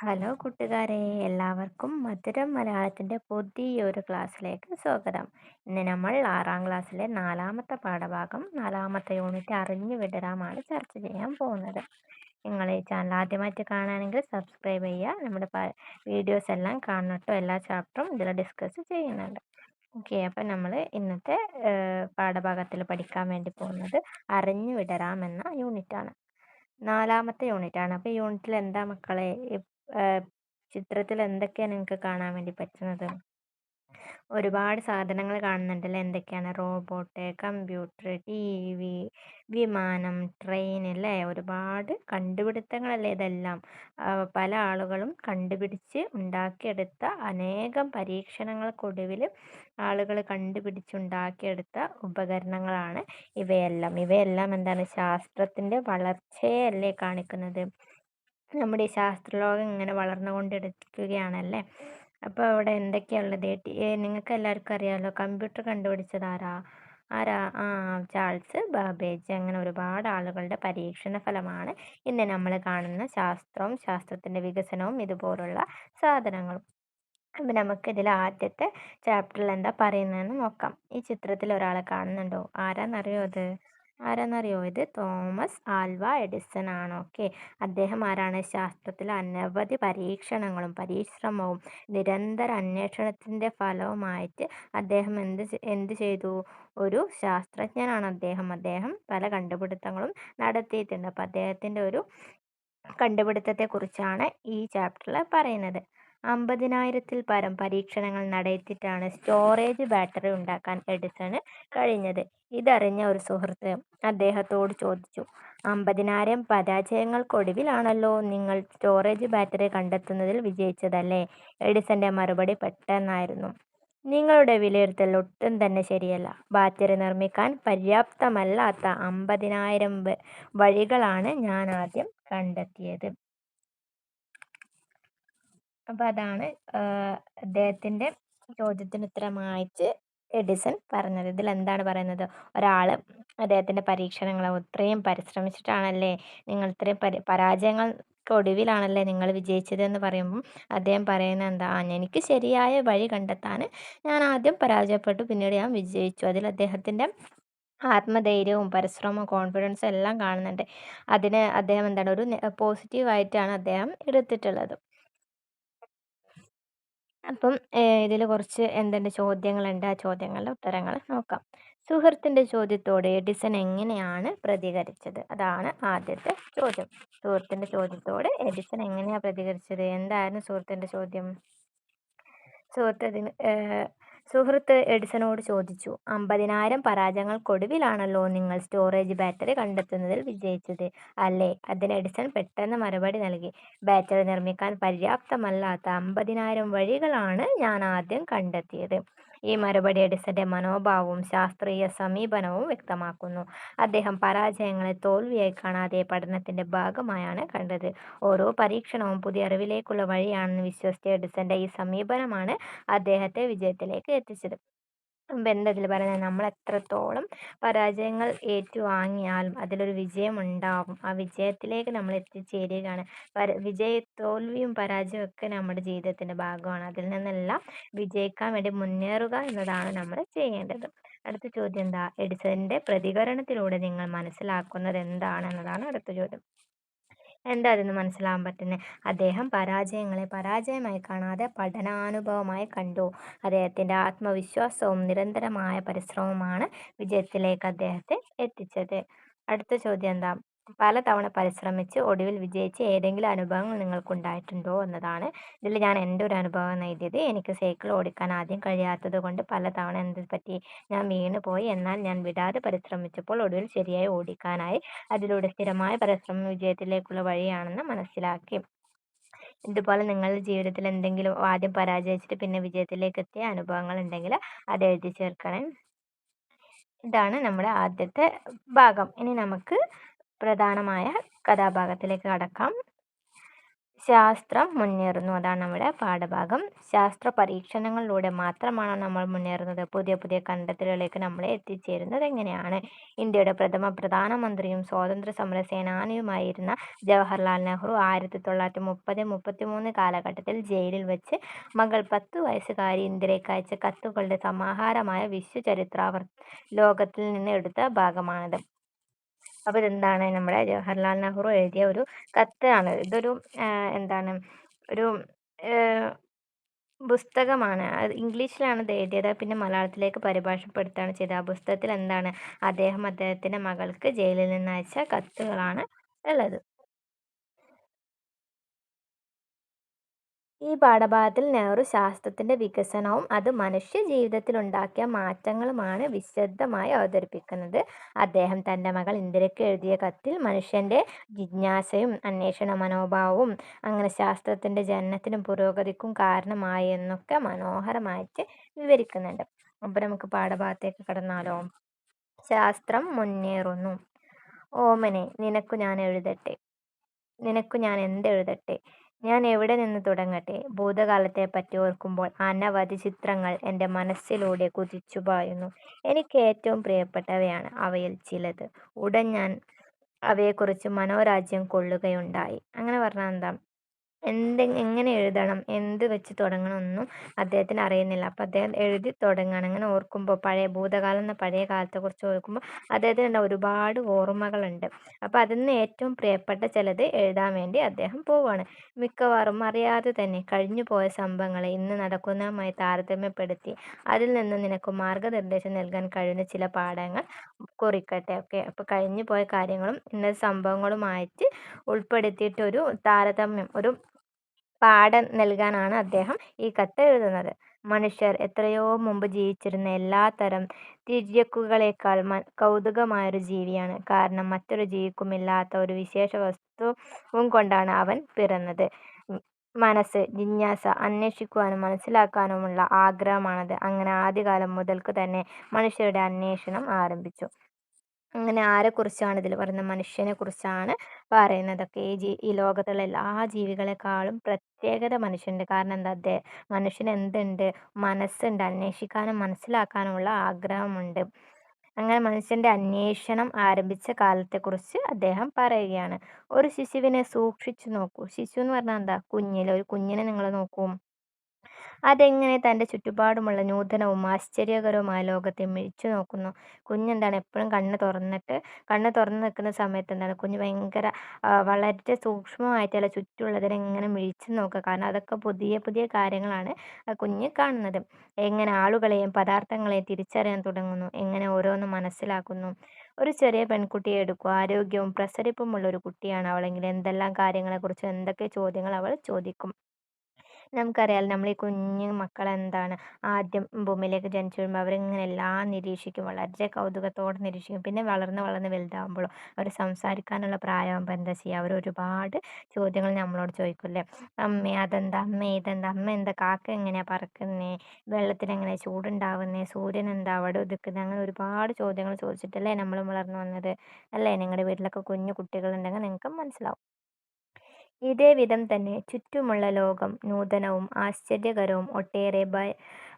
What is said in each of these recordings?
Hello കൂട്ടുകാരെ എല്ലാവർക്കും മധുരം മലയാളത്തിന്റെ പുതിയൊരു ക്ലാസ്സിലേക്ക് സ്വാഗതം. ഇന്ന് നമ്മൾ ആറാം ക്ലാസ്സിലെ നാലാമത്തെ പാഠഭാഗം നാലാമത്തെ യൂണിറ്റ് അറിഞ്ഞു വിടരാമാണ് ചർച്ച ചെയ്യാൻ പോകുന്നത്. നിങ്ങൾ ഈ ചാനൽ ആദ്യമായിട്ട് കാണുകയാണെങ്കിൽ സബ്സ്ക്രൈബ് ചെയ്യുക. നമ്മുടെ വീഡിയോസ് എല്ലാം കാണട്ടോ എല്ലാ ചാപ്റ്ററും ഇതിൽ ഡിസ്കസ് ചെയ്യുന്നുണ്ട്. ഓക്കെ അപ്പം നമ്മൾ ഇന്നത്തെ പാഠഭാഗത്തിൽ പഠിക്കാൻ വേണ്ടി പോകുന്നത് അറിഞ്ഞു വിടരാമെന്ന യൂണിറ്റാണ്. നാലാമത്തെ യൂണിറ്റാണ്. അപ്പോൾ യൂണിറ്റിൽ എന്താ മക്കളെ ചിത്രത്തിൽ എന്തൊക്കെയാണ് നിങ്ങൾക്ക് കാണാൻ വേണ്ടി പറ്റുന്നത്? ഒരുപാട് സാധനങ്ങൾ കാണുന്നുണ്ടല്ലോ? എന്തൊക്കെയാണ്? റോബോട്ട് കമ്പ്യൂട്ടർ ടി വി വിമാനം ട്രെയിൻ അല്ലേ? ഒരുപാട് കണ്ടുപിടുത്തങ്ങളല്ലേ ഇതെല്ലാം. പല ആളുകളും കണ്ടുപിടിച്ച് ഉണ്ടാക്കിയെടുത്ത അനേകം പരീക്ഷണങ്ങൾക്കൊടുവിൽ ആളുകൾ കണ്ടുപിടിച്ചുണ്ടാക്കിയെടുത്ത ഉപകരണങ്ങളാണ് ഇവയെല്ലാം. ഇവയെല്ലാം എന്താണ്? ശാസ്ത്രത്തിന്റെ വളർച്ചയെ അല്ലേ കാണിക്കുന്നത്. നമ്മുടെ ഈ ശാസ്ത്രലോകം ഇങ്ങനെ വളർന്നുകൊണ്ടിരിക്കുകയാണല്ലേ അപ്പോൾ അവിടെ എന്തൊക്കെയുള്ളത് നിങ്ങൾക്ക് എല്ലാവർക്കും അറിയാമല്ലോ കമ്പ്യൂട്ടർ കണ്ടുപിടിച്ചത് ആരാ? ആരാ? ആ ചാൾസ് ബാബേജ്. അങ്ങനെ ഒരുപാട് ആളുകളുടെ പരീക്ഷണ ഫലമാണ് ഇന്ന് നമ്മൾ കാണുന്ന ശാസ്ത്രവും ശാസ്ത്രത്തിന്റെ വികസനവും ഇതുപോലുള്ള സാധനങ്ങളും. അപ്പം നമുക്കിതിൽ ആദ്യത്തെ ചാപ്റ്ററിൽ എന്താ പറയുന്നതെന്ന് നോക്കാം. ഈ ചിത്രത്തിൽ ഒരാളെ കാണുന്നുണ്ടോ? ആരാന്നറിയോ അത്? ആരാന്നറിയോ? ഇത് തോമസ് ആൽവ എഡിസൺ ആണ്. ഓക്കെ. അദ്ദേഹം ആരാണ്? ശാസ്ത്രത്തിൽ അനവധി പരീക്ഷണങ്ങളും പരിശ്രമവും നിരന്തര അന്വേഷണത്തിന്റെ ഫലവുമായിട്ട് അദ്ദേഹം എന്ത് എന്ത് ചെയ്തു? ഒരു ശാസ്ത്രജ്ഞനാണ് അദ്ദേഹം. അദ്ദേഹം പല കണ്ടുപിടുത്തങ്ങളും നടത്തിയിട്ടുണ്ട്. അപ്പോൾ അദ്ദേഹത്തിന്റെ ഒരു കണ്ടുപിടുത്തത്തെക്കുറിച്ചാണ് ഈ ചാപ്റ്ററിൽ പറയുന്നത്. അമ്പതിനായിരത്തിൽ പരം പരീക്ഷണങ്ങൾ നടത്തിയിട്ടാണ് സ്റ്റോറേജ് ബാറ്ററി ഉണ്ടാക്കാൻ എഡിസണ് കഴിഞ്ഞത്. ഇതറിഞ്ഞ ഒരു സുഹൃത്ത് അദ്ദേഹത്തോട് ചോദിച്ചു അമ്പതിനായിരം പരാജയങ്ങൾക്കൊടുവിലാണല്ലോ നിങ്ങൾ സ്റ്റോറേജ് ബാറ്ററി കണ്ടെത്തുന്നതിൽ വിജയിച്ചതല്ലേ? എഡിസന്റെ മറുപടി പെട്ടെന്നായിരുന്നു. നിങ്ങളുടെ വിലയിരുത്തൽ ഒട്ടും തന്നെ ശരിയല്ല. ബാറ്ററി നിർമ്മിക്കാൻ പര്യാപ്തമല്ലാത്ത അമ്പതിനായിരം വഴികളാണ് ഞാൻ ആദ്യം കണ്ടെത്തിയത്. അപ്പോൾ അതാണ് അദ്ദേഹത്തിന്റെ ചോദ്യത്തിന് ഉത്തരമായിട്ട് എഡിസൺ പറഞ്ഞത്. ഇതിൽ എന്താണ് പറയുന്നത്? ഒരാൾ അദ്ദേഹത്തിന്റെ പരീക്ഷണങ്ങൾ ഇത്രയും പരിശ്രമിച്ചിട്ടാണല്ലേ നിങ്ങൾ ഇത്രയും പരി പരാജയങ്ങൾക്കൊടുവിലാണല്ലേ നിങ്ങൾ വിജയിച്ചത് എന്ന് പറയുമ്പം അദ്ദേഹം പറയുന്നത് എന്താ? എനിക്ക് ശരിയായ വഴി കണ്ടെത്താൻ ഞാൻ ആദ്യം പരാജയപ്പെട്ടു പിന്നീട് ഞാൻ വിജയിച്ചു. അതിൽ അദ്ദേഹത്തിന്റെ ആത്മധൈര്യവും പരിശ്രമവും കോൺഫിഡൻസും എല്ലാം കാണുന്നുണ്ട്. അതിന് അദ്ദേഹം എന്താണ്? ഒരു പോസിറ്റീവായിട്ടാണ് അദ്ദേഹം എടുത്തിട്ടുള്ളത്. അപ്പം ഇതിൽ കുറച്ച് എന്തെന്റെ ചോദ്യങ്ങളുണ്ട് ആ ചോദ്യങ്ങളുടെ ഉത്തരങ്ങൾ നോക്കാം. സുഹൃത്തിന്റെ ചോദ്യത്തോട് എഡിസൺ എങ്ങനെയാണ് പ്രതികരിച്ചത്? അതാണ് ആദ്യത്തെ ചോദ്യം. സുഹൃത്തിന്റെ ചോദ്യത്തോട് എഡിസൺ എങ്ങനെയാണ് പ്രതികരിച്ചത്? എന്തായിരുന്നു സുഹൃത്തിന്റെ ചോദ്യം? സുഹൃത്ത് അതിന് സുഹൃത്ത് എഡിസണോട് ചോദിച്ചു അമ്പതിനായിരം പരാജയങ്ങൾക്കൊടുവിലാണല്ലോ നിങ്ങൾ സ്റ്റോറേജ് ബാറ്ററി കണ്ടെത്തുന്നതിൽ വിജയിച്ചത്? അല്ലേ? അതിന് എഡിസൺ പെട്ടെന്ന് മറുപടി നൽകി. ബാറ്ററി നിർമ്മിക്കാൻ പര്യാപ്തമല്ലാത്ത അമ്പതിനായിരം വഴികളാണ് ഞാൻ ആദ്യം കണ്ടെത്തിയത്. ഈ മറുപടി എഡിസന്റെ മനോഭാവവും ശാസ്ത്രീയ സമീപനവും വ്യക്തമാക്കുന്നു. അദ്ദേഹം പരാജയങ്ങളെ തോൽവിയായി കാണാതെ പഠനത്തിന്റെ ഭാഗമായാണ് കണ്ടത്. ഓരോ പരീക്ഷണവും പുതിയ അറിവിലേക്കുള്ള വഴിയാണെന്ന് വിശ്വസിച്ച എഡിസന്റെ ഈ സമീപനമാണ് അദ്ദേഹത്തെ വിജയത്തിലേക്ക് എത്തിച്ചത്. ബന്ധത്തിൽ പറയുന്നത് നമ്മൾ എത്രത്തോളം പരാജയങ്ങൾ ഏറ്റുവാങ്ങിയാലും അതിലൊരു വിജയം ഉണ്ടാകും ആ വിജയത്തിലേക്ക് നമ്മൾ എത്തിച്ചേരുകയാണ്. പര വിജയ തോൽവിയും പരാജയവും ഒക്കെ നമ്മുടെ ജീവിതത്തിന്റെ ഭാഗമാണ്. അതിൽ നിന്നെല്ലാം വിജയിക്കാൻ വേണ്ടി മുന്നേറുക എന്നതാണ് നമ്മൾ ചെയ്യേണ്ടത്. അടുത്ത ചോദ്യം എന്താ? എഡിസന്റെ പ്രതികരണത്തിലൂടെ നിങ്ങൾ മനസ്സിലാക്കുന്നത് എന്താണ് എന്നതാണ് അടുത്ത ചോദ്യം. എന്താ മനസ്സിലാവാൻ പറ്റുന്നത് അദ്ദേഹം പരാജയങ്ങളെ പരാജയമായി കാണാതെ പഠനാനുഭവമായി കണ്ടു. അദ്ദേഹത്തിന്റെ ആത്മവിശ്വാസവും നിരന്തരമായ പരിശ്രമവുമാണ് വിജയത്തിലേക്ക് അദ്ദേഹത്തെ എത്തിച്ചത്. അടുത്ത ചോദ്യം എന്താ? പലതവണ പരിശ്രമിച്ച് ഒടുവിൽ വിജയിച്ച് ഏതെങ്കിലും അനുഭവങ്ങൾ നിങ്ങൾക്കുണ്ടായിട്ടുണ്ടോ എന്നതാണ്. ഇതിൽ ഞാൻ എന്റെ ഒരു അനുഭവം എഴുതിയത്. എനിക്ക് സൈക്കിൾ ഓടിക്കാൻ ആദ്യം കഴിയാത്തത് കൊണ്ട് പലതവണ എന്ത് പറ്റി ഞാൻ വീണ് പോയി. എന്നാൽ ഞാൻ വിടാതെ പരിശ്രമിച്ചപ്പോൾ ഒടുവിൽ ശരിയായി ഓടിക്കാനായി അതിലൂടെ സ്ഥിരമായ പരിശ്രമം വിജയത്തിലേക്കുള്ള വഴിയാണെന്ന് മനസ്സിലാക്കി. ഇതുപോലെ നിങ്ങളുടെ ജീവിതത്തിൽ എന്തെങ്കിലും ആദ്യം പരാജയിച്ചിട്ട് പിന്നെ വിജയത്തിലേക്ക് എത്തിയ അനുഭവങ്ങൾ ഉണ്ടെങ്കിൽ അത് എഴുതി ചേർക്കണം. ഇതാണ് നമ്മുടെ ആദ്യത്തെ ഭാഗം. ഇനി നമുക്ക് പ്രധാനമായ കഥാഭാഗത്തിലേക്ക് കടക്കാം. ശാസ്ത്രം മുന്നേറുന്നു. അതാണ് നമ്മുടെ പാഠഭാഗം. ശാസ്ത്ര പരീക്ഷണങ്ങളിലൂടെ മാത്രമാണ് നമ്മൾ മുന്നേറുന്നത്. പുതിയ പുതിയ കണ്ടെത്തലുകളിലേക്ക് നമ്മളെ എത്തിച്ചേരുന്നത് എങ്ങനെയാണ്? ഇന്ത്യയുടെ പ്രഥമ പ്രധാനമന്ത്രിയും സ്വാതന്ത്ര്യ സമര സേനാനിയുമായിരുന്ന ജവഹർലാൽ നെഹ്റു ആയിരത്തി തൊള്ളായിരത്തി മുപ്പത് മുപ്പത്തി മൂന്ന് കാലഘട്ടത്തിൽ ജയിലിൽ വെച്ച് മകൾ പത്ത് വയസ്സുകാരി ഇന്ദിരയ്ക്ക് അയച്ച കത്തുകളുടെ സമാഹാരമായ വിശ്വചരിത്രാവർ ലോകത്തിൽ നിന്ന് എടുത്ത ഭാഗമാണിത്. അപ്പോൾ ഇതെന്താണ് നമ്മുടെ ജവഹർലാൽ നെഹ്റു എഴുതിയ ഒരു കത്താണ്. ഇതൊരു എന്താണ് ഒരു പുസ്തകമാണ്. അത് ഇംഗ്ലീഷിലാണ് ഇത് എഴുതിയത്. പിന്നെ മലയാളത്തിലേക്ക് പരിഭാഷപ്പെടുത്തുകയാണ് ചെയ്തത്. ആ പുസ്തകത്തിൽ എന്താണ്? അദ്ദേഹം അദ്ദേഹത്തിന്റെ മകൾക്ക് ജയിലിൽ നിന്ന് അയച്ച കത്തുകളാണ് ഉള്ളത്. ഈ പാഠഭാഗത്തിൽ നെഹ്റു ശാസ്ത്രത്തിന്റെ വികസനവും അത് മനുഷ്യ ജീവിതത്തിലുണ്ടാക്കിയ മാറ്റങ്ങളുമാണ് വിശദമായി അവതരിപ്പിക്കുന്നത്. അദ്ദേഹം തന്റെ മകൾ ഇന്ദിരയ്ക്ക് എഴുതിയ കത്തിൽ മനുഷ്യന്റെ ജിജ്ഞാസയും അന്വേഷണ മനോഭാവവും അങ്ങനെ ശാസ്ത്രത്തിന്റെ ജനനത്തിനും പുരോഗതിക്കും കാരണമായി എന്നൊക്കെ മനോഹരമായിട്ട് വിവരിക്കുന്നുണ്ട്. അപ്പോൾ നമുക്ക് പാഠഭാഗത്തേക്ക് കടന്നാലോ? ശാസ്ത്രം മുന്നേറുന്നു. ഓമനെ നിനക്കു ഞാൻ എഴുതട്ടെ? നിനക്കു ഞാൻ എന്തെഴുതട്ടെ? ഞാൻ എവിടെ നിന്ന് തുടങ്ങട്ടെ? ഭൂതകാലത്തെപ്പറ്റി ഓർക്കുമ്പോൾ അനവധി ചിത്രങ്ങൾ എന്റെ മനസ്സിലൂടെ കുതിച്ചുപായുന്നു എനിക്ക് ഏറ്റവും പ്രിയപ്പെട്ടവയാണ് അവയിൽ ചിലത്. ഉടൻ ഞാൻ അവയെക്കുറിച്ച് മനോരാജ്യം കൊള്ളുകയുണ്ടായി. അങ്ങനെ പറഞ്ഞാൽ എന്താ? എന്ത് എങ്ങനെ എഴുതണം? എന്ത് വെച്ച് തുടങ്ങണം എന്നും അദ്ദേഹത്തിന് അറിയുന്നില്ല. അപ്പോൾ അദ്ദേഹം എഴുതി തുടങ്ങുകയാണ്. അങ്ങനെ ഓർക്കുമ്പോൾ പഴയ ഭൂതകാലം എന്ന പഴയ കാലത്തെക്കുറിച്ച് ഓർക്കുമ്പോൾ അദ്ദേഹത്തിന് ഒരുപാട് ഓർമ്മകളുണ്ട്. അപ്പോൾ അതിൽ നിന്ന് ഏറ്റവും പ്രിയപ്പെട്ട ചിലത് എഴുതാൻ വേണ്ടി അദ്ദേഹം പോവുകയാണ്. മിക്കവാറും അറിയാതെ തന്നെ കഴിഞ്ഞു പോയ സംഭവങ്ങളെ ഇന്ന് നടക്കുന്നതുമായി താരതമ്യപ്പെടുത്തി അതിൽ നിന്ന് നിനക്ക് മാർഗനിർദ്ദേശം നൽകാൻ കഴിയുന്ന ചില പാഠങ്ങൾ കുറിക്കട്ടെ. ഓക്കെ അപ്പോൾ കഴിഞ്ഞു പോയ കാര്യങ്ങളും ഇന്നത്തെ സംഭവങ്ങളുമായിട്ട് ഉൾപ്പെടുത്തിയിട്ടൊരു താരതമ്യം ഒരു പാഠം നൽകാനാണ് അദ്ദേഹം ഈ കത്ത് എഴുതുന്നത്. മനുഷ്യർ എത്രയോ മുമ്പ് ജീവിച്ചിരുന്ന എല്ലാത്തരം തിര്യക്കുകളേക്കാൾ കൗതുകമായൊരു ജീവിയാണ്. കാരണം മറ്റൊരു ജീവിക്കുമില്ലാത്ത ഒരു വിശേഷ വസ്തുവും കൊണ്ടാണ് അവൻ പിറന്നത്. മനസ്സ് ജിജ്ഞാസ അന്വേഷിക്കുവാനും മനസ്സിലാക്കാനുമുള്ള ആഗ്രഹമാണത്. അങ്ങനെ ആദ്യകാലം മുതൽക്ക് തന്നെ മനുഷ്യരുടെ അന്വേഷണം ആരംഭിച്ചു. അങ്ങനെ ആരെക്കുറിച്ചാണ് ഇതിൽ പറയുന്നത്? മനുഷ്യനെ കുറിച്ചാണ് പറയുന്നതൊക്കെ. ഈ ജീ ഈ ലോകത്തുള്ള എല്ലാ ജീവികളെക്കാളും പ്രത്യേകത മനുഷ്യന്റെ. കാരണം എന്താ? അതെ മനുഷ്യന് എന്തുണ്ട് മനസ്സുണ്ട്. അന്വേഷിക്കാനും മനസ്സിലാക്കാനുമുള്ള ആഗ്രഹമുണ്ട്. അങ്ങനെ മനുഷ്യന്റെ അന്വേഷണം ആരംഭിച്ച കാലത്തെക്കുറിച്ച് അദ്ദേഹം പറയുകയാണ്. ഒരു ശിശുവിനെ സൂക്ഷിച്ചു നോക്കൂ. ശിശു എന്ന് പറഞ്ഞാൽ എന്താ? കുഞ്ഞിൽ ഒരു കുഞ്ഞിനെ നിങ്ങൾ നോക്കൂ. അതെങ്ങനെ തന്റെ ചുറ്റുപാടുമുള്ള നൂതനവും ആശ്ചര്യകരവുമായ ലോകത്തെ മിഴിച്ചു നോക്കുന്നു? കുഞ്ഞെന്താണ്? എപ്പോഴും കണ്ണ് തുറന്നിട്ട് കണ്ണ് തുറന്ന് നിൽക്കുന്ന സമയത്ത് എന്താണ്? കുഞ്ഞ് ഭയങ്കര വളരെ സൂക്ഷ്മമായിട്ടുള്ള ചുറ്റുമുള്ളതിനെ എങ്ങനെ മിഴിച്ചു നോക്കുക? കാരണം അതൊക്കെ പുതിയ പുതിയ കാര്യങ്ങളാണ് ആ കുഞ്ഞ് കാണുന്നത്. എങ്ങനെ ആളുകളെയും പദാർത്ഥങ്ങളെയും തിരിച്ചറിയാൻ തുടങ്ങുന്നു? എങ്ങനെ ഓരോന്ന് മനസ്സിലാക്കുന്നു? ഒരു ചെറിയ പെൺകുട്ടിയെ എടുക്കുക. ആരോഗ്യവും പ്രസരിപ്പുമുള്ള ഒരു കുട്ടിയാണ് അവളെങ്കിൽ എന്തെല്ലാം കാര്യങ്ങളെക്കുറിച്ച് എന്തൊക്കെ ചോദ്യങ്ങൾ അവൾ ചോദിക്കും? നമുക്കറിയാലോ നമ്മൾ ഈ കുഞ്ഞു മക്കളെന്താണ് ആദ്യം ഭൂമിയിലേക്ക് ജനിച്ചു വരുമ്പോൾ അവരിങ്ങനെ എല്ലാം നിരീക്ഷിക്കും വളരെ കൗതുകത്തോടെ നിരീക്ഷിക്കും പിന്നെ വളർന്ന് വളർന്ന് വലുതാവുമ്പോഴും അവർ സംസാരിക്കാനുള്ള പ്രായമാകുമ്പോൾ എന്താ ചെയ്യുക അവർ ഒരുപാട് ചോദ്യങ്ങൾ നമ്മളോട് ചോദിക്കില്ലേ അമ്മേ അതെന്താ? അമ്മേ ഇതെന്താ? അമ്മ എന്താ? കാക്ക എങ്ങനെയാണ് പറക്കുന്നേ? വെള്ളത്തിൽ എങ്ങനെ ചൂടുണ്ടാവുന്നേ? സൂര്യൻ എന്താ അവിടെ ഒതുക്കുന്നത് അങ്ങനെ ഒരുപാട് ചോദ്യങ്ങൾ ചോദിച്ചിട്ടല്ലേ നമ്മൾ വളർന്നു വന്നത്. അല്ലേ? നിങ്ങളുടെ വീട്ടിലൊക്കെ കുഞ്ഞു കുട്ടികളുണ്ടെങ്കിൽ നിങ്ങൾക്ക് മനസ്സിലാവും. ഇതേ വിധം തന്നെ ചുറ്റുമുള്ള ലോകം നൂതനവും ആശ്ചര്യകരവും ഒട്ടേറെ ഭയ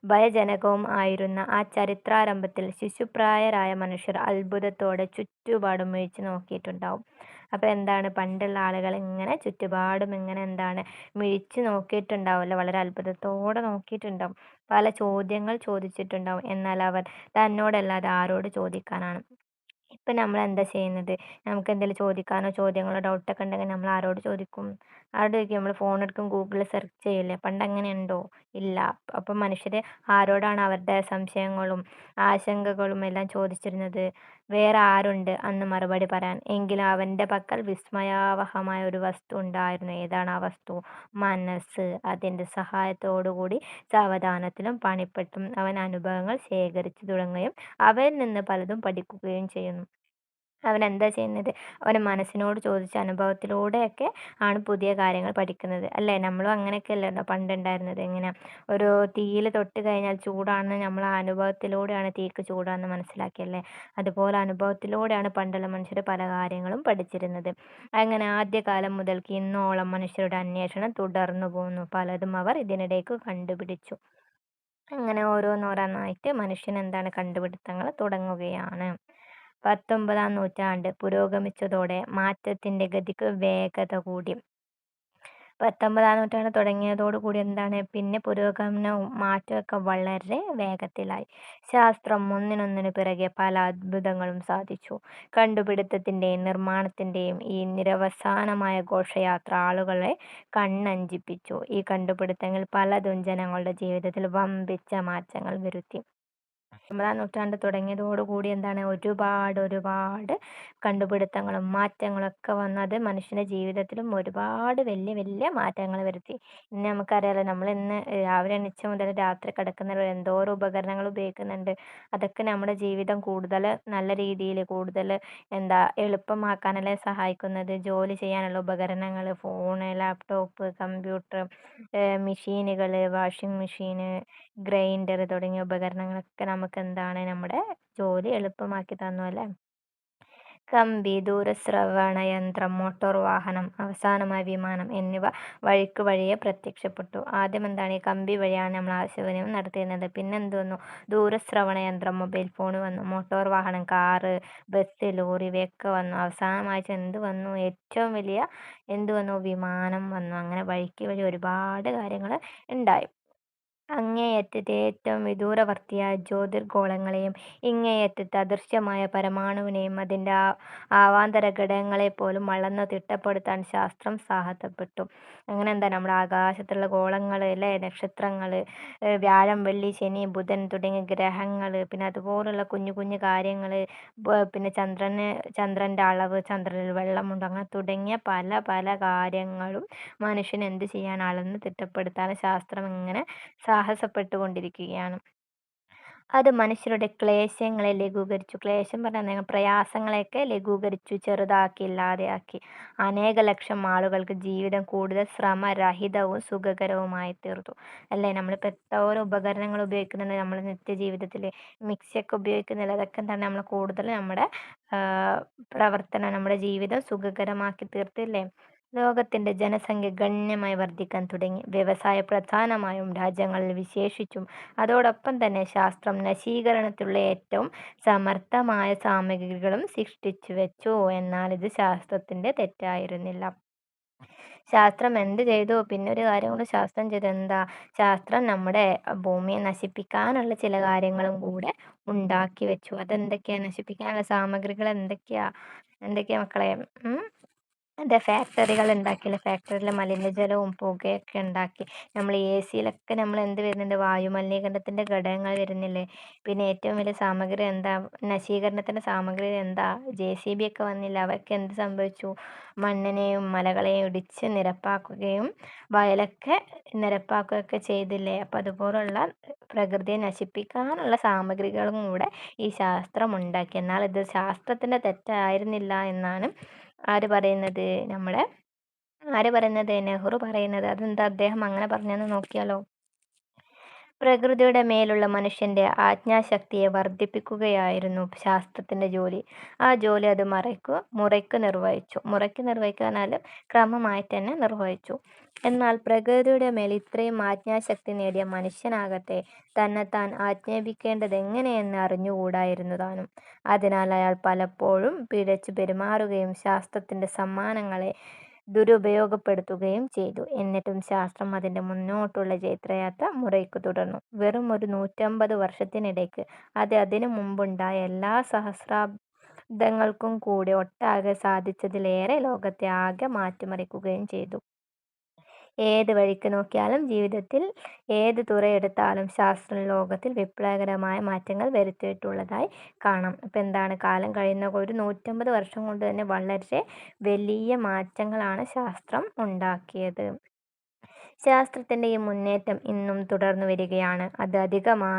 ഭയജനകവും ആയിരുന്ന ആ ചരിത്രാരംഭത്തിൽ ശിശുപ്രായരായ മനുഷ്യർ അത്ഭുതത്തോടെ ചുറ്റുപാടും മിഴിച്ചു നോക്കിയിട്ടുണ്ടാവും. അപ്പോൾ എന്താണ്? പണ്ടുള്ള ആളുകൾ ഇങ്ങനെ ചുറ്റുപാടും ഇങ്ങനെ എന്താണ്? മിഴിച്ചു നോക്കിയിട്ടുണ്ടാവുമല്ലോ വളരെ അത്ഭുതത്തോടെ നോക്കിയിട്ടുണ്ടാവും. പല ചോദ്യങ്ങൾ ചോദിച്ചിട്ടുണ്ടാവും. എന്നാൽ അവർ തന്നോടല്ലാതെ ആരോട് ചോദിക്കാനാണ്. ഇപ്പം നമ്മൾ എന്താ ചെയ്യുന്നത്? നമുക്ക് എന്തെങ്കിലും ചോദിക്കാനോ ചോദ്യങ്ങളോ ഡൗട്ടൊക്കെ ഉണ്ടെങ്കിൽ നമ്മൾ ആരോട് ചോദിക്കും? ആരോട് ചോദിക്കും? നമ്മൾ ഫോൺ എടുക്കും ഗൂഗിളിൽ സെർച്ച് ചെയ്യില്ലേ പണ്ട് അങ്ങനെ ഉണ്ടോ ഇല്ല. അപ്പം മനുഷ്യർ ആരോടാണ് അവരുടെ സംശയങ്ങളും ആശങ്കകളും എല്ലാം ചോദിച്ചിരുന്നത്? വേറെ ആരുണ്ട് അന്ന് മറുപടി പറയാൻ? എങ്കിലും അവന്റെ പക്കൽ വിസ്മയാവഹമായ ഒരു വസ്തു ഉണ്ടായിരുന്നു. ഏതാണ് ആ വസ്തു? മനസ്സ്. അതിന്റെ സഹായത്തോടു കൂടി സാവധാനത്തിലും പണിപ്പെട്ടും അവൻ അനുഭവങ്ങൾ ശേഖരിച്ചു തുടങ്ങുകയും അവയിൽ നിന്ന് പലതും പഠിക്കുകയും ചെയ്യുന്നു. അവൻ എന്താ ചെയ്യുന്നത്? അവന്റെ മനസ്സിനോട് ചോദിച്ച അനുഭവത്തിലൂടെയൊക്കെ ആണ് പുതിയ കാര്യങ്ങൾ പഠിക്കുന്നത്. അല്ലേ? നമ്മളും അങ്ങനെയൊക്കെ അല്ലല്ലോ പണ്ടുണ്ടായിരുന്നത്. എങ്ങനെ? ഒരു തീയിൽ തൊട്ട് കഴിഞ്ഞാൽ ചൂടാണെന്ന് നമ്മൾ ആ അനുഭവത്തിലൂടെയാണ് തീക്ക് ചൂടാണെന്ന് മനസ്സിലാക്കിയല്ലേ അതുപോലെ അനുഭവത്തിലൂടെയാണ് പണ്ടുള്ള മനുഷ്യർ പല കാര്യങ്ങളും പഠിച്ചിരുന്നത്. അങ്ങനെ ആദ്യകാലം മുതൽക്ക് ഇന്നോളം മനുഷ്യരുടെ അന്വേഷണം തുടർന്നു പോകുന്നു പലതും അവർ ഇതിനിടയ്ക്ക് കണ്ടുപിടിച്ചു. അങ്ങനെ ഓരോന്നോരോന്നായിട്ട് മനുഷ്യൻ എന്താണ് കണ്ടുപിടുത്തങ്ങൾ തുടങ്ങുകയാണ്. പത്തൊമ്പതാം നൂറ്റാണ്ട് പുരോഗമിച്ചതോടെ മാറ്റത്തിന്റെ ഗതിക്ക് വേഗത കൂടി. പത്തൊമ്പതാം നൂറ്റാണ്ട് തുടങ്ങിയതോടുകൂടി എന്താണ്? പിന്നെ പുരോഗമനവും മാറ്റമൊക്കെ വളരെ വേഗത്തിലായി. ശാസ്ത്രം ഒന്നിനൊന്നിനു പിറകെ പല അത്ഭുതങ്ങളും സാധിച്ചു. കണ്ടുപിടുത്തത്തിന്റെയും നിർമ്മാണത്തിന്റെയും ഈ നിരവസാനമായ ഘോഷയാത്ര ആളുകളെ കണ്ണഞ്ചിപ്പിച്ചു. ഈ കണ്ടുപിടുത്തങ്ങൾ പലതും ജനങ്ങളുടെ ജീവിതത്തിൽ വമ്പിച്ച മാറ്റങ്ങൾ വരുത്തി. ഒമ്പതാം നൂറ്റാണ്ട് തുടങ്ങിയതോടുകൂടി എന്താണ് ഒരുപാട് ഒരുപാട് കണ്ടുപിടുത്തങ്ങളും മാറ്റങ്ങളൊക്കെ വന്നത് മനുഷ്യന്റെ ജീവിതത്തിലും ഒരുപാട് വലിയ വലിയ മാറ്റങ്ങൾ വരുത്തി. ഇന്ന് നമുക്കറിയാലോ നമ്മൾ ഇന്ന് രാവിലെ എണീച്ച മുതൽ രാത്രി കിടക്കുന്നവരെ എന്തോരം ഉപകരണങ്ങൾ ഉപയോഗിക്കുന്നുണ്ട്. അതൊക്കെ നമ്മുടെ ജീവിതം കൂടുതൽ നല്ല രീതിയിൽ കൂടുതൽ എന്താ എളുപ്പമാക്കാനല്ലേ സഹായിക്കുന്നത്? ജോലി ചെയ്യാനുള്ള ഉപകരണങ്ങൾ ഫോണ് ലാപ്ടോപ്പ് കമ്പ്യൂട്ടർ മെഷീനുകൾ വാഷിംഗ് മെഷീന് ഗ്രൈൻഡർ തുടങ്ങിയ ഉപകരണങ്ങളൊക്കെ നമുക്ക് എന്താണ് നമ്മുടെ ജോലി എളുപ്പമാക്കി തന്നു അല്ലേ? കമ്പി ദൂരശ്രവണ യന്ത്രം മോട്ടോർ വാഹനം അവസാനമായി വിമാനം എന്നിവ വഴിക്ക് വഴിയെ പ്രത്യക്ഷപ്പെട്ടു. ആദ്യം എന്താണ് ഈ കമ്പി വഴിയാണ് നമ്മൾ ആശയവിനിമയം നടത്തിയിരുന്നത്. പിന്നെ എന്ത് വന്നു? ദൂരശ്രവണ യന്ത്രം മൊബൈൽ ഫോൺ വന്നു മോട്ടോർ വാഹനം കാറ് ബസ് ലോറി ഇവയൊക്കെ വന്നു. അവസാനമായിട്ട് എന്ത് വന്നു? ഏറ്റവും വലിയ എന്ത് വന്നു? വിമാനം വന്നു. അങ്ങനെ വഴിക്ക് വഴി ഒരുപാട് കാര്യങ്ങൾ ഉണ്ടായി. അങ്ങേയറ്റത്തെ ഏറ്റവും വിദൂരവർത്തിയായ ജ്യോതിർഗോളങ്ങളെയും ഇങ്ങേയറ്റത്തെ അദൃശ്യമായ പരമാണുവിനെയും ആവാന്തര ഘടകങ്ങളെപ്പോലും വളർന്ന് തിട്ടപ്പെടുത്താൻ ശാസ്ത്രം സാഹസപ്പെട്ടു. അങ്ങനെ എന്താ നമ്മുടെ ആകാശത്തുള്ള ഗോളങ്ങൾ അല്ലേ? നക്ഷത്രങ്ങൾ വ്യാഴം വെള്ളി ശനി ബുധൻ തുടങ്ങിയ ഗ്രഹങ്ങൾ പിന്നെ അതുപോലുള്ള കുഞ്ഞു കുഞ്ഞു കാര്യങ്ങൾ പിന്നെ ചന്ദ്രന് ചന്ദ്രന്റെ അളവ് ചന്ദ്രനിൽ വെള്ളമുണ്ട് അങ്ങനെ തുടങ്ങിയ പല പല കാര്യങ്ങളും മനുഷ്യൻ എന്ത് ചെയ്യാൻ അളന്ന് തിട്ടപ്പെടുത്താൻ ശാസ്ത്രം ഇങ്ങനെ സാഹസപ്പെട്ടുകൊണ്ടിരിക്കുകയാണ്. അത് മനുഷ്യരുടെ ക്ലേശങ്ങളെ ലഘൂകരിച്ചു. ക്ലേശം പറഞ്ഞാൽ പ്രയാസങ്ങളെയൊക്കെ ലഘൂകരിച്ചു ചെറുതാക്കി ഇല്ലാതെയാക്കി അനേക ലക്ഷം ആളുകൾക്ക് ജീവിതം കൂടുതൽ ശ്രമരഹിതവും സുഖകരവുമായി തീർത്തു. അല്ലേ? നമ്മളിപ്പോൾ എത്രയോരം ഉപകരണങ്ങൾ ഉപയോഗിക്കുന്നുണ്ട് നമ്മൾ നിത്യജീവിതത്തിൽ. മിക്സിയൊക്കെ ഉപയോഗിക്കുന്നില്ല. അതൊക്കെ എന്താണ്? നമ്മൾ കൂടുതൽ നമ്മുടെ പ്രവർത്തനം നമ്മുടെ ജീവിതം സുഖകരമാക്കി തീർത്തില്ലേ ലോകത്തിന്റെ ജനസംഖ്യ ഗണ്യമായി വർദ്ധിക്കാൻ തുടങ്ങി. വ്യവസായ പ്രധാനമായും രാജ്യങ്ങളിൽ വിശേഷിച്ചും അതോടൊപ്പം തന്നെ ശാസ്ത്രം നശീകരണത്തിലുള്ള ഏറ്റവും സമർത്ഥമായ സാമഗ്രികളും സൃഷ്ടിച്ചു വെച്ചു. എന്നാൽ ഇത് ശാസ്ത്രത്തിന്റെ തെറ്റായിരുന്നില്ല. ശാസ്ത്രം എന്ത് ചെയ്തു? പിന്നെ ഒരു കാര്യം കൂടി ശാസ്ത്രം ചെയ്തു. എന്താ? ശാസ്ത്രം നമ്മുടെ ഭൂമിയെ നശിപ്പിക്കാനുള്ള ചില കാര്യങ്ങളും കൂടെ ഉണ്ടാക്കി വെച്ചു. അതെന്തൊക്കെയാണ് നശിപ്പിക്കാനുള്ള സാമഗ്രികൾ എന്തൊക്കെയാ? എന്തൊക്കെയാ മക്കളെ? എന്താ ഫാക്ടറികൾ ഉണ്ടാക്കിയില്ലേ? ഫാക്ടറിയിൽ മലിനജലവും പുകയൊക്കെ ഉണ്ടാക്കി. നമ്മൾ എ സിയിലൊക്കെ നമ്മൾ എന്ത് വരുന്നുണ്ട്? വായു മലിനീകരണത്തിന്റെ ഘടകങ്ങൾ വരുന്നില്ലേ? പിന്നെ ഏറ്റവും വലിയ സാമഗ്രി എന്താ? നശീകരണത്തിന്റെ സാമഗ്രി എന്താ? ജെ സി ബി ഒക്കെ വന്നില്ല? അവർക്ക് എന്ത് സംഭവിച്ചു? മണ്ണിനെയും മലകളെയും ഇടിച്ച് നിരപ്പാക്കുകയും വയലൊക്കെ നിരപ്പാക്കുകയൊക്കെ ചെയ്തില്ലേ? അപ്പം അതുപോലുള്ള പ്രകൃതിയെ നശിപ്പിക്കാനുള്ള സാമഗ്രികളും കൂടെ ഈ ശാസ്ത്രം ഉണ്ടാക്കി. എന്നാൽ ഇത് ശാസ്ത്രത്തിന്റെ തെറ്റായിരുന്നില്ല എന്നാണ് ആര് പറയുന്നത്? നമ്മുടെ ആര് പറയുന്നത്? നെഹ്റു പറയുന്നത്. അതെന്താ അദ്ദേഹം അങ്ങനെ പറഞ്ഞെന്ന് നോക്കിയാലോ? പ്രകൃതിയുടെ മേലുള്ള മനുഷ്യന്റെ ആജ്ഞാശക്തിയെ വർദ്ധിപ്പിക്കുകയായിരുന്നു ശാസ്ത്രത്തിന്റെ ജോലി. ആ ജോലി അത് മറയ്ക്കു മുറയ്ക്ക് നിർവഹിച്ചു. മുറയ്ക്ക് നിർവഹിക്കാനാലും ക്രമമായി തന്നെ നിർവഹിച്ചു. എന്നാൽ പ്രകൃതിയുടെ മേൽ ഇത്രയും ആജ്ഞാശക്തി നേടിയ മനുഷ്യനാകട്ടെ തന്നെത്താൻ ആജ്ഞാപിക്കേണ്ടത് എങ്ങനെയെന്ന് അറിഞ്ഞുകൂടായിരുന്നു താനും. അതിനാൽ അയാൾ പലപ്പോഴും പിഴച്ചു പെരുമാറുകയും ശാസ്ത്രത്തിന്റെ സമ്മാനങ്ങളെ ദുരുപയോഗപ്പെടുത്തുകയും ചെയ്തു. എന്നിട്ടും ശാസ്ത്രം അതിന്റെ മുന്നോട്ടുള്ള ചൈത്രയാത്ര മുറയ്ക്ക് തുടർന്നു. വെറും ഒരു നൂറ്റമ്പത് വർഷത്തിനിടയ്ക്ക് അത് അതിനു മുമ്പുണ്ടായ എല്ലാ സഹസ്രാബ്ദങ്ങൾക്കും കൂടി ഒട്ടാകെ സാധിച്ചതിലേറെ ലോകത്തെ ആകെ മാറ്റിമറിക്കുകയും ചെയ്തു. ഏത് വഴിക്ക് നോക്കിയാലും ജീവിതത്തിൽ ഏത് തുറയെടുത്താലും ശാസ്ത്രം ലോകത്തിൽ വിപ്ലവകരമായ മാറ്റങ്ങൾ വരുത്തിയിട്ടുള്ളതായി കാണാം. ഇപ്പം എന്താണ്? കാലം കഴിയുന്ന ഒരു നൂറ്റമ്പത് വർഷം കൊണ്ട് തന്നെ വളരെ വലിയ മാറ്റങ്ങളാണ് ശാസ്ത്രം ഉണ്ടാക്കിയത്. ശാസ്ത്രത്തിന്റെ ഈ മുന്നേറ്റം ഇന്നും തുടർന്നു വരികയാണ്. അത് അധികമാ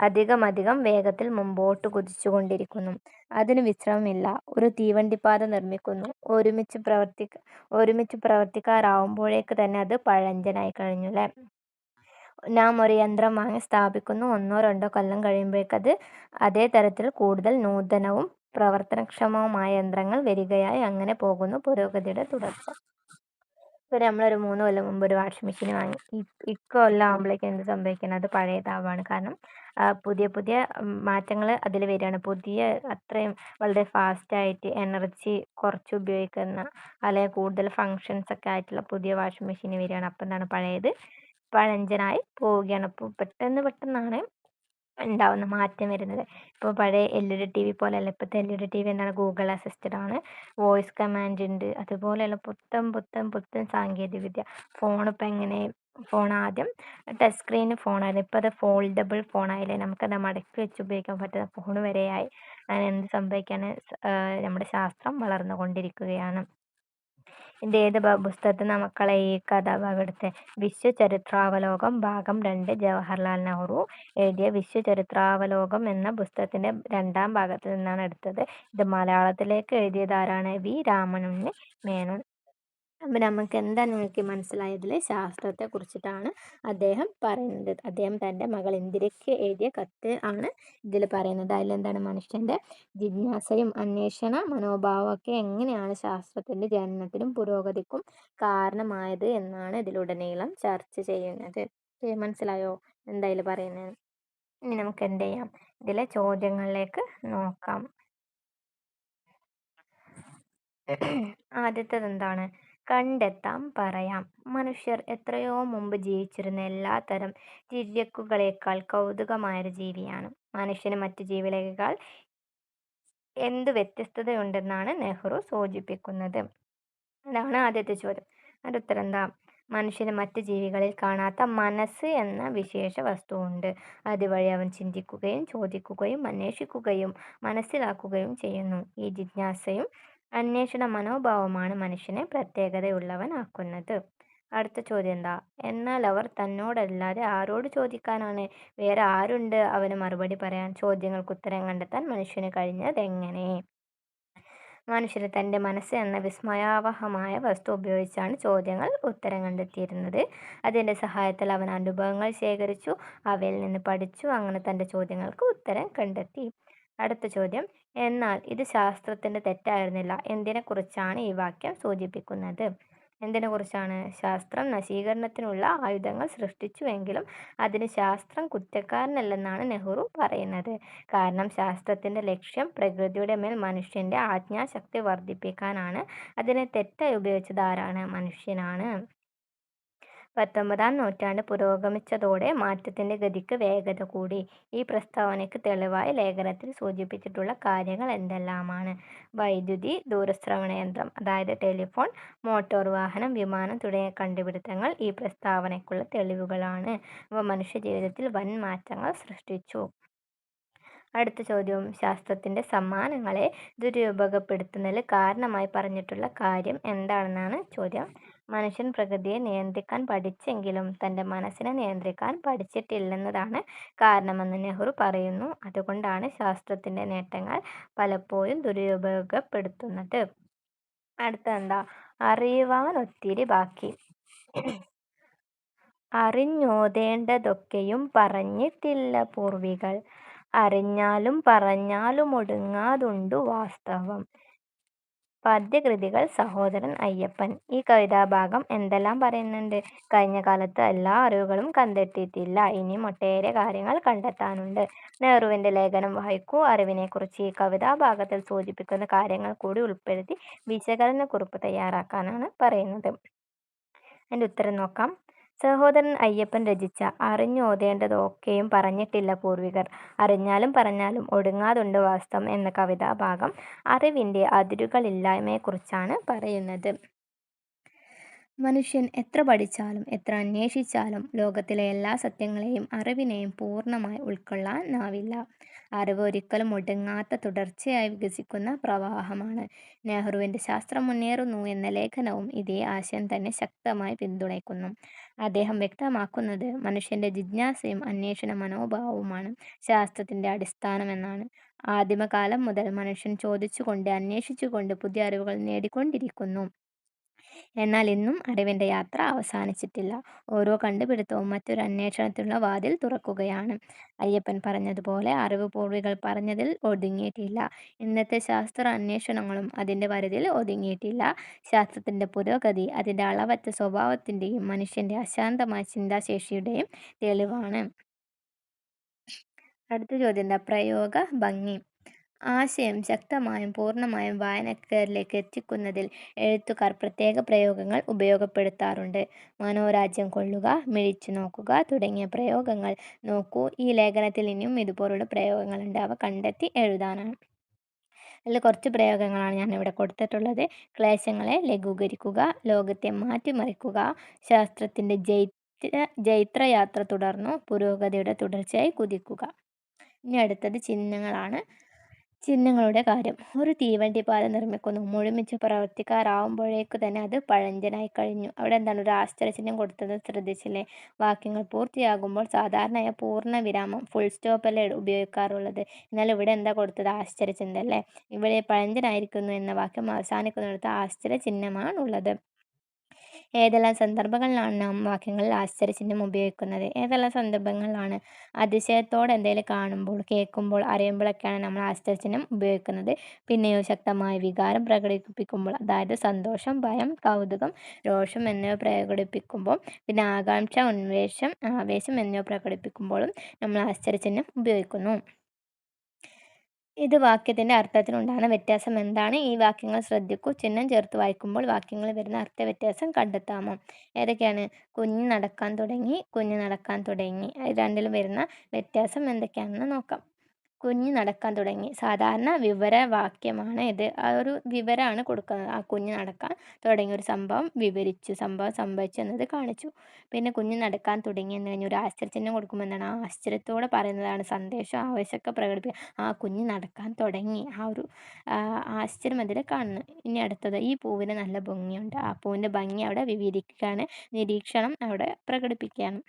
അധികമധികം വേഗത്തിൽ മുമ്പോട്ട് കുതിച്ചുകൊണ്ടിരിക്കുന്നു. അതിന് വിശ്രമമില്ല. ഒരു തീവണ്ടിപ്പാത നിർമ്മിക്കുന്നു ഒരുമിച്ച് പ്രവർത്തി ഒരുമിച്ച് പ്രവർത്തിക്കാറാവുമ്പോഴേക്ക് തന്നെ അത് പഴഞ്ചനായി കഴിഞ്ഞു അല്ലേ നാം ഒരു യന്ത്രം വാങ്ങി സ്ഥാപിക്കുന്നു. ഒന്നോ രണ്ടോ കൊല്ലം കഴിയുമ്പോഴേക്ക് അതേ തരത്തിൽ കൂടുതൽ നൂതനവും പ്രവർത്തനക്ഷമവുമായ യന്ത്രങ്ങൾ വരികയായി അങ്ങനെ പോകുന്നു പുരോഗതിയുടെ തുടർച്ച. ഇപ്പൊ നമ്മളൊരു മൂന്ന് കൊല്ലം മുമ്പ് ഒരു വാഷിംഗ് മെഷീൻ വാങ്ങി. ഇക്കൊല്ലം ആകുമ്പോഴേക്കും എന്ത് സംഭവിക്കണം? അത് പഴയതാവാണ്. കാരണം പുതിയ പുതിയ മാറ്റങ്ങൾ അതിൽ വരികയാണ്. പുതിയ അത്രയും വളരെ ഫാസ്റ്റായിട്ട് എനർജി കുറച്ച് ഉപയോഗിക്കുന്ന അല്ലെങ്കിൽ കൂടുതൽ ഫങ്ഷൻസ് ഒക്കെ ആയിട്ടുള്ള പുതിയ വാഷിംഗ് മെഷീൻ വരികയാണ്. അപ്പം എന്താണ് പഴയത് പഴഞ്ചനായി പോവുകയാണ്. അപ്പോൾ പെട്ടെന്ന് പെട്ടെന്നാണ് ഉണ്ടാവുന്ന മാറ്റം വരുന്നത്. ഇപ്പോൾ പഴയ L E D T V പോലെയല്ല. ഇപ്പോഴത്തെ L E D T V എന്താണ് ഗൂഗിൾ അസിസ്റ്റഡ് ആണ്. വോയിസ് കമാൻഡ് ഉണ്ട്. അതുപോലെയുള്ള പുത്തൻ പുത്തൻ പുത്തൻ സാങ്കേതികവിദ്യ. ഫോൺ ഇപ്പം എങ്ങനെ ഫോൺ ആദ്യം ടച്ച് സ്ക്രീൻ ഫോണായിരുന്നു. ഇപ്പോൾ അത് ഫോൾഡബിൾ ഫോണായില്ലേ. നമുക്കത് മടക്കി വെച്ച് ഉപയോഗിക്കാൻ പറ്റുന്ന ഫോൺ വരെയായി. അങ്ങനെ എന്ത് സംഭവിക്കാൻ നമ്മുടെ ശാസ്ത്രം വളർന്നുകൊണ്ടിരിക്കുകയാണ്. ഇത് ഏത് പുസ്തകത്തിൽ നിന്നാണ് മക്കളെ ഈ കഥാഭാഗം വിശ്വ ചരിത്രാവലോകം ഭാഗം രണ്ട് ജവഹർലാൽ നെഹ്റു എഴുതിയ വിശ്വചരിത്രാവലോകം എന്ന പുസ്തകത്തിന്റെ രണ്ടാം ഭാഗത്തിൽ നിന്നാണ് എടുത്തത്. ഇത് മലയാളത്തിലേക്ക് എഴുതിയത് ആരാണ്? വി രാമനുണ്ണി മേനോൻ. അപ്പോൾ നമുക്ക് എന്താ നിങ്ങൾക്ക് മനസ്സിലായതിൽ ശാസ്ത്രത്തെ കുറിച്ചിട്ടാണ് അദ്ദേഹം പറയുന്നത്. അദ്ദേഹം തന്റെ മകൾ ഇന്ദിരയ്ക്ക് എഴുതിയ കത്ത് ആണ് ഇതിൽ പറയുന്നത്. അതിലെന്താണ് മനുഷ്യന്റെ ജിജ്ഞാസയും അന്വേഷണ മനോഭാവമൊക്കെ എങ്ങനെയാണ് ശാസ്ത്രത്തിന്റെ ജനനത്തിനും പുരോഗതിക്കും കാരണമായത് എന്നാണ് ഇതിലുടനീളം ചർച്ച ചെയ്യുന്നത്. മനസ്സിലായോ എന്താ ഇതിൽ പറയുന്നത്? ഇനി നമുക്ക് എന്ത് ചെയ്യാം? ഇതിലെ ചോദ്യങ്ങളിലേക്ക് നോക്കാം. ആദ്യത്തേത് എന്താണ്? കണ്ടെത്താം പറയാം. മനുഷ്യർ എത്രയോ മുമ്പ് ജീവിച്ചിരുന്ന എല്ലാത്തരം തിര്യക്കുകളേക്കാൾ കൗതുകമായൊരു ജീവിയാണ് മനുഷ്യന് മറ്റു ജീവികളേക്കാൾ എന്തു വ്യത്യസ്തതയുണ്ടെന്നാണ് നെഹ്റു സൂചിപ്പിക്കുന്നത്. അതാണ് ആദ്യത്തെ ചോദ്യം. അതിന്റെ ഉത്തരം എന്താ? മനുഷ്യന് മറ്റ് ജീവികളിൽ കാണാത്ത മനസ്സ് എന്ന വിശേഷ വസ്തുവുണ്ട്. അതുവഴി അവൻ ചിന്തിക്കുകയും ചോദിക്കുകയും അന്വേഷിക്കുകയും മനസ്സിലാക്കുകയും ചെയ്യുന്നു. ഈ ജിജ്ഞാസയും അന്വേഷണ മനോഭാവമാണ് മനുഷ്യനെ പ്രത്യേകതയുള്ളവനാക്കുന്നത്. അടുത്ത ചോദ്യം എന്താ? എന്നാൽ അവർ തന്നോടല്ലാതെ ആരോട് ചോദിക്കാനാണ്? വേറെ ആരുണ്ട് അവന് മറുപടി പറയാൻ? ചോദ്യങ്ങൾക്ക് ഉത്തരം കണ്ടെത്താൻ മനുഷ്യന് കഴിഞ്ഞതെങ്ങനെ? മനുഷ്യന് തന്റെ മനസ്സ് എന്ന വിസ്മയാവഹമായ വസ്തു ഉപയോഗിച്ചാണ് ചോദ്യങ്ങൾ ഉത്തരം കണ്ടെത്തിയിരുന്നത്. അതിന്റെ സഹായത്തിൽ അവൻ അനുഭവങ്ങൾ ശേഖരിച്ചു. അവയിൽ നിന്ന് പഠിച്ചു. അങ്ങനെ തന്റെ ചോദ്യങ്ങൾക്ക് ഉത്തരം കണ്ടെത്തി. അടുത്ത ചോദ്യം. എന്നാൽ ഇത് ശാസ്ത്രത്തിന്റെ തെറ്റായിരുന്നില്ല. എന്തിനെക്കുറിച്ചാണ് ഈ വാക്യം സൂചിപ്പിക്കുന്നത്? എന്തിനെക്കുറിച്ചാണ്? ശാസ്ത്രം നശീകരണത്തിനുള്ള ആയുധങ്ങൾ സൃഷ്ടിച്ചുവെങ്കിലും അതിന് ശാസ്ത്രം കുറ്റക്കാരനല്ലെന്നാണ് നെഹ്റു പറയുന്നത്. കാരണം ശാസ്ത്രത്തിന്റെ ലക്ഷ്യം പ്രകൃതിയുടെ മേൽ മനുഷ്യന്റെ ആജ്ഞാശക്തി വർദ്ധിപ്പിക്കാനാണ്. അതിനെ തെറ്റായി ഉപയോഗിച്ചത് ആരാണ്? മനുഷ്യനാണ്. പത്തൊമ്പതാം നൂറ്റാണ്ട് പുരോഗമിച്ചതോടെ മാറ്റത്തിന്റെ ഗതിക്ക് വേഗത കൂടി. ഈ പ്രസ്താവനയ്ക്ക് തെളിവായി ലേഖനത്തിൽ സൂചിപ്പിച്ചിട്ടുള്ള കാര്യങ്ങൾ എന്തെല്ലാമാണ്? വൈദ്യുതി, ദൂരശ്രവണയന്ത്രം അതായത് ടെലിഫോൺ, മോട്ടോർ വാഹനം, വിമാനം തുടങ്ങിയ കണ്ടുപിടുത്തങ്ങൾ ഈ പ്രസ്താവനയ്ക്കുള്ള തെളിവുകളാണ്. അവ മനുഷ്യജീവിതത്തിൽ വൻ മാറ്റങ്ങൾ സൃഷ്ടിച്ചു. അടുത്ത ചോദ്യവും ശാസ്ത്രത്തിന്റെ സമ്മാനങ്ങളെ ദുരുപയോഗപ്പെടുത്തുന്നതിൽ കാരണമായി പറഞ്ഞിട്ടുള്ള കാര്യം എന്താണെന്നാണ് ചോദ്യം. മനുഷ്യൻ പ്രകൃതിയെ നിയന്ത്രിക്കാൻ പഠിച്ചെങ്കിലും തന്റെ മനസ്സിനെ നിയന്ത്രിക്കാൻ പഠിച്ചിട്ടില്ലെന്നതാണ് കാരണമെന്ന് നെഹ്റു പറയുന്നു. അതുകൊണ്ടാണ് ശാസ്ത്രത്തിന്റെ നേട്ടങ്ങൾ പലപ്പോഴും ദുരുപയോഗപ്പെടുത്തുന്നത്. അടുത്തെന്താ അറിയുവാൻ ഒത്തിരി ബാക്കി. അറിഞ്ഞോതേണ്ടതൊക്കെയും പറഞ്ഞിട്ടില്ല പൂർവികൾ അറിഞ്ഞാലും പറഞ്ഞാലും ഒടുങ്ങാതുണ്ടു വാസ്തവം. പദ്യകൃതികൾ സഹോദരൻ അയ്യപ്പൻ. ഈ കവിതാഭാഗം എന്തെല്ലാം പറയുന്നുണ്ട്? കഴിഞ്ഞ കാലത്ത് എല്ലാ അറിവുകളും കണ്ടെത്തിയിട്ടില്ല. ഇനിയും ഒട്ടേറെ കാര്യങ്ങൾ കണ്ടെത്താനുണ്ട്. നെഹ്റുവിന്റെ ലേഖനം വായിക്കൂ. അറിവിനെക്കുറിച്ച് ഈ കവിതാഭാഗത്തിൽ സൂചിപ്പിക്കുന്ന കാര്യങ്ങൾ കൂടി ഉൾപ്പെടുത്തി വിശകലന കുറിപ്പ് തയ്യാറാക്കാനാണ് പറയുന്നത്. അതിന്റെ ഉത്തരം നോക്കാം. സഹോദരൻ അയ്യപ്പൻ രചിച്ച അറിഞ്ഞോതേണ്ടതൊക്കെയും പറഞ്ഞിട്ടില്ല പൂർവികർ. അറിഞ്ഞാലും പറഞ്ഞാലും ഒടുങ്ങാതുണ്ട് വാസ്തവം എന്ന കവിതാഭാഗം അറിവിന്റെ അതിരുകളില്ലായ്മയെക്കുറിച്ചാണ് പറയുന്നത്. മനുഷ്യൻ എത്ര പഠിച്ചാലും എത്ര അന്വേഷിച്ചാലും ലോകത്തിലെ എല്ലാ സത്യങ്ങളെയും അറിവിനെയും പൂർണമായി ഉൾക്കൊള്ളാനാവില്ല. അറിവ് ഒരിക്കലും ഒടുങ്ങാത്ത തുടർച്ചയായി വികസിക്കുന്ന പ്രവാഹമാണ്. നെഹ്റുവിന്റെ ശാസ്ത്രം മുന്നേറുന്നു എന്ന ലേഖനവും ഇതേ ആശയം തന്നെ ശക്തമായി പിന്തുണയ്ക്കുന്നു. അദ്ദേഹം വ്യക്തമാക്കുന്നത് മനുഷ്യന്റെ ജിജ്ഞാസയും അന്വേഷണ മനോഭാവവുമാണ് ശാസ്ത്രത്തിന്റെ അടിസ്ഥാനമെന്നാണ്. ആദിമകാലം മുതൽ മനുഷ്യൻ ചോദിച്ചുകൊണ്ട് അന്വേഷിച്ചുകൊണ്ട് പുതിയ അറിവുകൾ നേടിക്കൊണ്ടിരിക്കുന്നു. എന്നാൽ ഇന്നും അറിവിന്റെ യാത്ര അവസാനിച്ചിട്ടില്ല. ഓരോ കണ്ടുപിടുത്തവും മറ്റൊരു അന്വേഷണത്തിനുള്ള വാതിൽ തുറക്കുകയാണ്. അയ്യപ്പൻ പറഞ്ഞതുപോലെ അറിവ് പൂർവികൾ പറഞ്ഞതിൽ ഒതുങ്ങിയിട്ടില്ല. ഇന്നത്തെ ശാസ്ത്ര അന്വേഷണങ്ങളും അതിന്റെ പരിധിയിൽ ഒതുങ്ങിയിട്ടില്ല. ശാസ്ത്രത്തിന്റെ പുരോഗതി അതിന്റെ അളവറ്റ സ്വഭാവത്തിന്റെയും മനുഷ്യന്റെ അശാന്തമായ ചിന്താശേഷിയുടെയും തെളിവാണ്. അടുത്ത ചോദ്യം എന്താ? പ്രയോഗ ഭംഗി. ആശയം ശക്തമായും പൂർണമായും വായനക്കാരിലേക്ക് എത്തിക്കുന്നതിൽ എഴുത്തുകാർ പ്രത്യേക പ്രയോഗങ്ങൾ ഉപയോഗപ്പെടുത്താറുണ്ട്. മനോരാജ്യം കൊള്ളുക മിഴിച്ചു നോക്കുക തുടങ്ങിയ പ്രയോഗങ്ങൾ നോക്കൂ. ഈ ലേഖനത്തിൽ ഇനിയും ഇതുപോലുള്ള പ്രയോഗങ്ങളുണ്ട്. അവ കണ്ടെത്തി എഴുതാനാണ്. അതിൽ കുറച്ച് പ്രയോഗങ്ങളാണ് ഞാനിവിടെ കൊടുത്തിട്ടുള്ളത്. ക്ലേശങ്ങളെ ലഘൂകരിക്കുക ലോകത്തെ മാറ്റിമറിക്കുക ശാസ്ത്രത്തിന്റെ ജൈത്ര ജൈത്രയാത്ര തുടർന്നു പുരോഗതിയുടെ തുടർച്ചയായി കുതിക്കുക. ഇനി അടുത്തത് ചിഹ്നങ്ങളാണ്. ചിഹ്നങ്ങളുടെ കാര്യം. ഒരു തീവണ്ടി പാലം നിർമ്മിക്കുന്നു. മുഴുമിച്ച് പ്രവർത്തിക്കാറാവുമ്പോഴേക്കു തന്നെ അത് പഴഞ്ചനായി കഴിഞ്ഞു. അവിടെ എന്താണ്? ഒരു ആശ്ചര്യചിഹ്നം കൊടുത്തത്. ശ്രദ്ധിച്ചില്ലേ? വാക്യങ്ങൾ പൂർത്തിയാകുമ്പോൾ സാധാരണയായി പൂർണ വിരാമം ഫുൾ സ്റ്റോപ്പ് സ്റ്റോപ്പല്ലേ ഉപയോഗിക്കാറുള്ളത്. എന്നാൽ ഇവിടെ എന്താ കൊടുത്തത്? ആശ്ചര്യചിഹ്നം അല്ലേ? ഇവിടെ പഴഞ്ചനായിരിക്കുന്നു എന്ന വാക്യം അവസാനിക്കുന്നിടത്ത് ആശ്ചര്യചിഹ്നമാണ് ഉള്ളത് ഏതെല്ലാം സന്ദർഭങ്ങളിലാണ് നാം വാക്യങ്ങളിൽ ആശ്ചര്യചിഹ്നം ഉപയോഗിക്കുന്നത്? ഏതെല്ലാം സന്ദർഭങ്ങളിലാണ് അതിശയത്തോടെ എന്തെങ്കിലും കാണുമ്പോൾ കേൾക്കുമ്പോൾ അറിയുമ്പോഴൊക്കെയാണ് നമ്മൾ ആശ്ചര്യചിഹ്നം ഉപയോഗിക്കുന്നത്? പിന്നെയോ ശക്തമായ വികാരം പ്രകടിപ്പിക്കുമ്പോൾ അതായത് സന്തോഷം ഭയം കൗതുകം രോഷം എന്നിവ പ്രകടിപ്പിക്കുമ്പോൾ പിന്നെ ആകാംക്ഷ ഉന്മേഷം ആവേശം എന്നിവ പ്രകടിപ്പിക്കുമ്പോഴും നമ്മൾ ആശ്ചര്യചിഹ്നം ഉപയോഗിക്കുന്നു. ഇത് വാക്യത്തിന്റെ അർത്ഥത്തിനുണ്ടാകുന്ന വ്യത്യാസം എന്താണ്? ഈ വാക്യങ്ങൾ ശ്രദ്ധിക്കൂ. ചിഹ്നം ചേർത്ത് വായിക്കുമ്പോൾ വാക്യങ്ങളിൽ വരുന്ന അർത്ഥ വ്യത്യാസം കണ്ടെത്താമോ? ഏതൊക്കെയാണ്? കുഞ്ഞ് നടക്കാൻ തുടങ്ങി കുഞ്ഞ് നടക്കാൻ തുടങ്ങി. രണ്ടിലും വരുന്ന വ്യത്യാസം എന്തൊക്കെയാണെന്ന് നോക്കാം. കുഞ്ഞ് നടക്കാൻ തുടങ്ങി. സാധാരണ വിവരവാക്യമാണ് ഇത്. ആ ഒരു വിവരമാണ് കൊടുക്കുന്നത്. ആ കുഞ്ഞ് നടക്കാൻ തുടങ്ങിയ ഒരു സംഭവം വിവരിച്ചു. സംഭവം സംഭവിച്ചു എന്നത് കാണിച്ചു. പിന്നെ കുഞ്ഞ് നടക്കാൻ തുടങ്ങി എന്ന് കഴിഞ്ഞ് ഒരു ആശ്ചര്യചിഹ്നം കൊടുക്കുമ്പോൾ എന്താണ് ആശ്ചര്യത്തോടെ പറയുന്നതാണ് സന്ദേശം ആവശ്യമൊക്കെ പ്രകടിപ്പിക്കുക. ആ കുഞ്ഞ് നടക്കാൻ തുടങ്ങി. ആ ഒരു ആശ്ചര്യം അതിൽ കാണുന്നു. ഇനി അടുത്തത് ഈ പൂവിന് നല്ല ഭംഗിയുണ്ട്. ആ പൂവിന്റെ ഭംഗി അവിടെ വിവരിക്കുകയാണ്. നിരീക്ഷണം അവിടെ പ്രകടിപ്പിക്കുകയാണ്.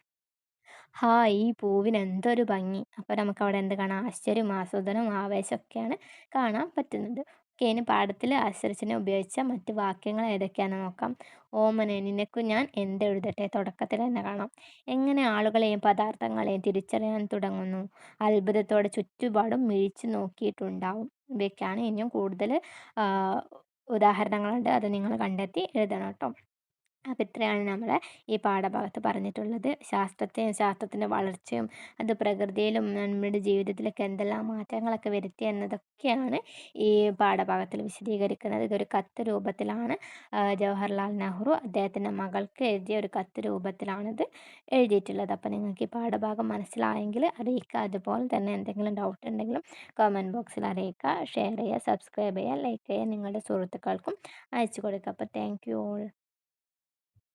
ഹാ ഈ പൂവിന് എന്തൊരു ഭംഗി. അപ്പോൾ നമുക്ക് അവിടെ എന്ത് കാണാം? ആശ്ചര്യവും ആസ്വാദനവും ആവേശമൊക്കെയാണ് കാണാൻ പറ്റുന്നത്. ഓക്കെ ഇനി പാഠത്തിൽ ആശ്ചര്യത്തിനെ ഉപയോഗിച്ച മറ്റ് വാക്യങ്ങൾ ഏതൊക്കെയാണെന്ന് നോക്കാം. ഓമനെ നിനക്കു ഞാൻ എന്ത് എഴുതട്ടെ? തുടക്കത്തിൽ തന്നെ കാണാം. എങ്ങനെ ആളുകളെയും പദാർത്ഥങ്ങളെയും തിരിച്ചറിയാൻ തുടങ്ങുന്നു? അത്ഭുതത്തോടെ ചുറ്റുപാടും മിഴിച്ചു നോക്കിയിട്ടുണ്ടാവും. ഇവയൊക്കെയാണ് ഇനിയും കൂടുതൽ ഉദാഹരണങ്ങളുണ്ട്. അത് നിങ്ങൾ കണ്ടെത്തി എഴുതണം കേട്ടോ. അപ്പോൾ ഇത്രയാണ് നമ്മൾ ഈ പാഠഭാഗത്ത് പറഞ്ഞിട്ടുള്ളത്. ശാസ്ത്രത്തെയും ശാസ്ത്രത്തിന്റെ വളർച്ചയും അത് പ്രകൃതിയിലും നമ്മുടെ ജീവിതത്തിലൊക്കെ എന്തെല്ലാം മാറ്റങ്ങളൊക്കെ വരുത്തി എന്നതൊക്കെയാണ് ഈ പാഠഭാഗത്തിൽ വിശദീകരിക്കുന്നത്. ഇതൊരു കത്ത് രൂപത്തിലാണ്. ജവഹർലാൽ നെഹ്റു അദ്ദേഹത്തിന്റെ മകൾക്ക് എഴുതിയ ഒരു കത്ത് രൂപത്തിലാണിത് എഴുതിയിട്ടുള്ളത്. അപ്പോൾ നിങ്ങൾക്ക് ഈ പാഠഭാഗം മനസ്സിലായെങ്കിൽ അറിയിക്കുക. അതുപോലെ തന്നെ എന്തെങ്കിലും ഡൗട്ട് ഉണ്ടെങ്കിലും കമന്റ് ബോക്സിൽ അറിയിക്കുക. ഷെയർ ചെയ്യുക സബ്സ്ക്രൈബ് ചെയ്യുക ലൈക്ക് ചെയ്യുക. നിങ്ങളുടെ സുഹൃത്തുക്കൾക്കും അയച്ചു കൊടുക്കുക. അപ്പോൾ താങ്ക് യു ഓൾ